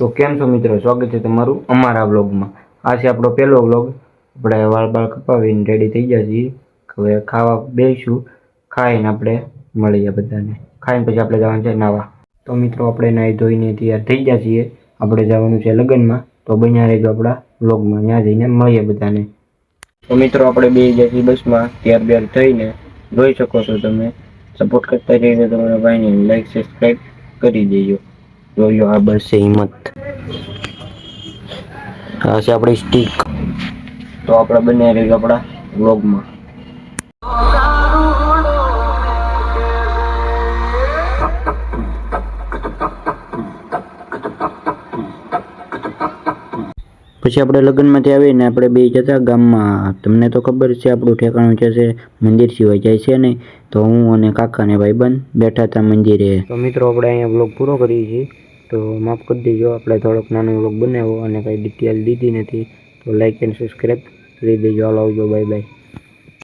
તો કેમ છો મિત્રો? સ્વાગત છે તમારું અમારા વ્લોગમાં. આ છે આપણો પહેલો વ્લોગ. આપણે વાળ બાળ કપાવીને રેડી થઈ ગયા છીએ. હવે ખાવા બેસીશું ખાઈને આપણે મળીએ બધાને. ખાઈને પછી આપણે જવાનું છે નાવા. તો મિત્રો, આપણે નાહી ધોઈને તૈયાર થઈ ગયા છીએ. આપણે જવાનું છે લગ્નમાં. તો બન્યા રહેજો આપણા વ્લોગમાં. ત્યાં જઈને મળીએ બધાને. તો મિત્રો, આપણે બે ગયા છીએ બસમાં. ત્યાર ಬ್ಯಾર થઈને જોઈ શકો છો તમે. સપોર્ટ કરતા રહીને તમારા ભાઈને લાઈક સબસ્ક્રાઈબ કરી દેજો. જોયો આ બસ છે હિંમત. આ છે આપણી સ્ટીક તો આપણે બને રહીશું આપણા વ્લોગમાં પછી આપણે લગ્નમાંથી આવીને આપણે બે જતા ગામમાં. તમને તો ખબર છે, આપણું ઠેકાણું છે છે મંદિર સિવાય જાય છે ને તો હું અને કાકા ને ભાઈબંધ બેઠા હતા મંદિરે. તો મિત્રો, આપણે અહીંયા બ્લોગ પૂરો કરીએ છીએ. તો માફ કરી દેજો, આપણે થોડોક નાનો વ્લોગ બનાવ્યો અને કાંઈ ડિટેલ દીધી નથી. તો લાઈક એન્ડ સબસ્ક્રાઈબ કરી દેજો. હાલો, આવજો બાય બાય